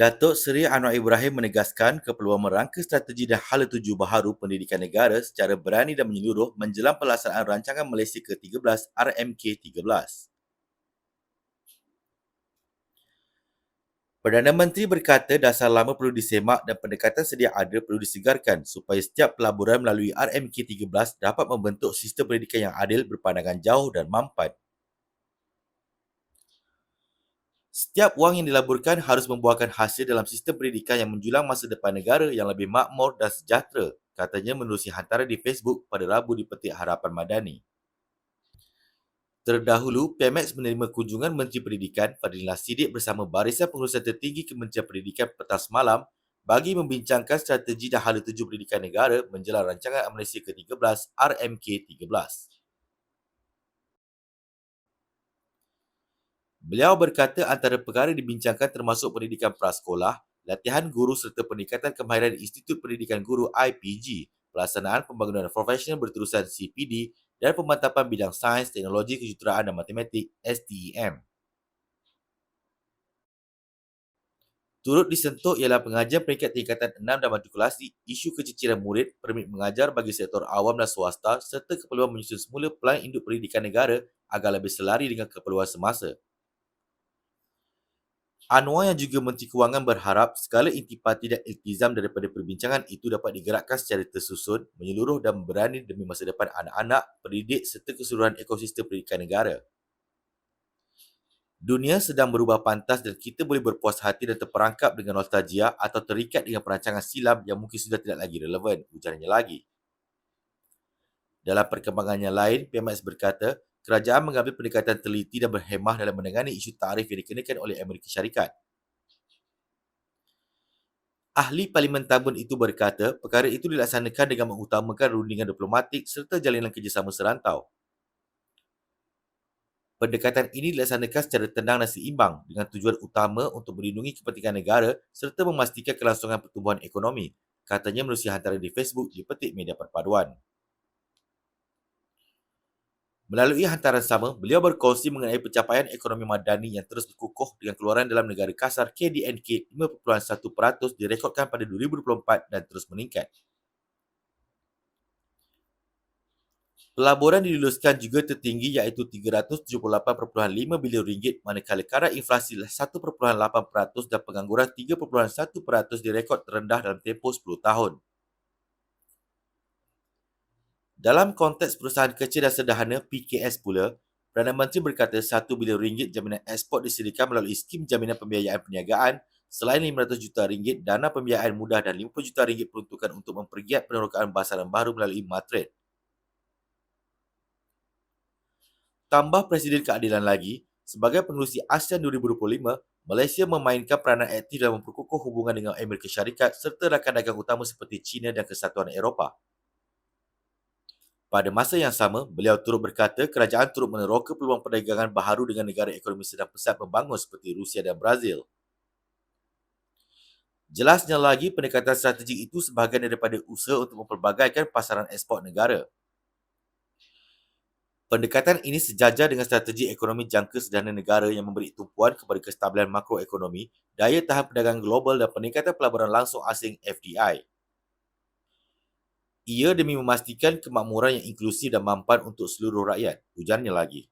Datuk Seri Anwar Ibrahim menegaskan keperluan merangka strategi dan hala tuju baharu pendidikan negara secara berani dan menyeluruh menjelang pelaksanaan rancangan Malaysia ke-13 RMK-13. Perdana Menteri berkata dasar lama perlu disemak dan pendekatan sedia ada perlu disegarkan supaya setiap pelaburan melalui RMK-13 dapat membentuk sistem pendidikan yang adil berpandangan jauh dan mampan. Setiap wang yang dilaburkan harus membuahkan hasil dalam sistem pendidikan yang menjulang masa depan negara yang lebih makmur dan sejahtera, katanya menerusi hantaran di Facebook pada Rabu di Petik Harapan Madani. Terdahulu, PMX menerima kunjungan Menteri Pendidikan Fadilina Sidik bersama barisan pengurusan tertinggi Kementerian Pendidikan petang semalam bagi membincangkan strategi dan hala tuju pendidikan negara menjelang rancangan Malaysia ke-13 RMK-13. Beliau berkata antara perkara dibincangkan termasuk pendidikan prasekolah, latihan guru serta peningkatan kemahiran Institut Pendidikan Guru IPG, pelaksanaan pembangunan profesional berterusan CPD dan pemantapan bidang sains, teknologi, kejuruteraan dan matematik STEM. Turut disentuh ialah pengajian peringkat tingkatan 6 dan matrikulasi, isu keciciran murid, permit mengajar bagi sektor awam dan swasta serta keperluan menyusun semula pelan induk pendidikan negara agar lebih selari dengan keperluan semasa. Anwar yang juga Menteri Kewangan berharap segala intipati dan iltizam daripada perbincangan itu dapat digerakkan secara tersusun, menyeluruh dan berani demi masa depan anak-anak, pendidik serta keseluruhan ekosistem pendidikan negara. Dunia sedang berubah pantas dan kita boleh berpuas hati dan terperangkap dengan nostalgia atau terikat dengan perancangan silam yang mungkin sudah tidak lagi relevan, ujarnya lagi. Dalam perkembangannya lain, PMS berkata, kerajaan mengambil pendekatan teliti dan berhemah dalam menangani isu tarif yang dikenakan oleh Amerika Syarikat. Ahli Parlimen Tabun itu berkata, perkara itu dilaksanakan dengan mengutamakan rundingan diplomatik serta jalinan kerjasama serantau. Pendekatan ini dilaksanakan secara tenang dan seimbang dengan tujuan utama untuk melindungi kepentingan negara serta memastikan kelangsungan pertumbuhan ekonomi, katanya melalui hantaran di Facebook di petik media perpaduan. Melalui hantaran sama, beliau berkongsi mengenai pencapaian ekonomi madani yang terus berkukuh dengan keluaran dalam negara kasar KDNK 5.1% direkodkan pada 2024 dan terus meningkat. Pelaburan diluluskan juga tertinggi iaitu 378.5 bilion ringgit manakala kadar inflasi 1.8% dan pengangguran 3.1% direkod terendah dalam tempoh 10 tahun. Dalam konteks perusahaan kecil dan sederhana PKS pula, Perdana Menteri berkata 1 bilion ringgit jaminan ekspor disediakan melalui skim jaminan pembiayaan perniagaan selain 500 juta ringgit dana pembiayaan mudah dan 50 juta ringgit peruntukan untuk mempergiat penerokaan basaran baru melalui Matret. Tambah Presiden Keadilan lagi, sebagai pengurusi ASEAN 2025, Malaysia memainkan peranan aktif dalam memperkukuh hubungan dengan Amerika Syarikat serta rakan dagang utama seperti China dan Kesatuan Eropah. Pada masa yang sama, beliau turut berkata kerajaan turut meneroka peluang perdagangan baharu dengan negara ekonomi sedang pesat membangun seperti Rusia dan Brazil. Jelasnya lagi, pendekatan strategik itu sebahagian daripada usaha untuk memperbagaikan pasaran ekspor negara. Pendekatan ini sejajar dengan strategi ekonomi jangka sederhana negara yang memberi tumpuan kepada kestabilan makroekonomi, daya tahan perdagangan global dan peningkatan pelaburan langsung asing FDI. Ia demi memastikan kemakmuran yang inklusif dan mampan untuk seluruh rakyat, ujarnya lagi.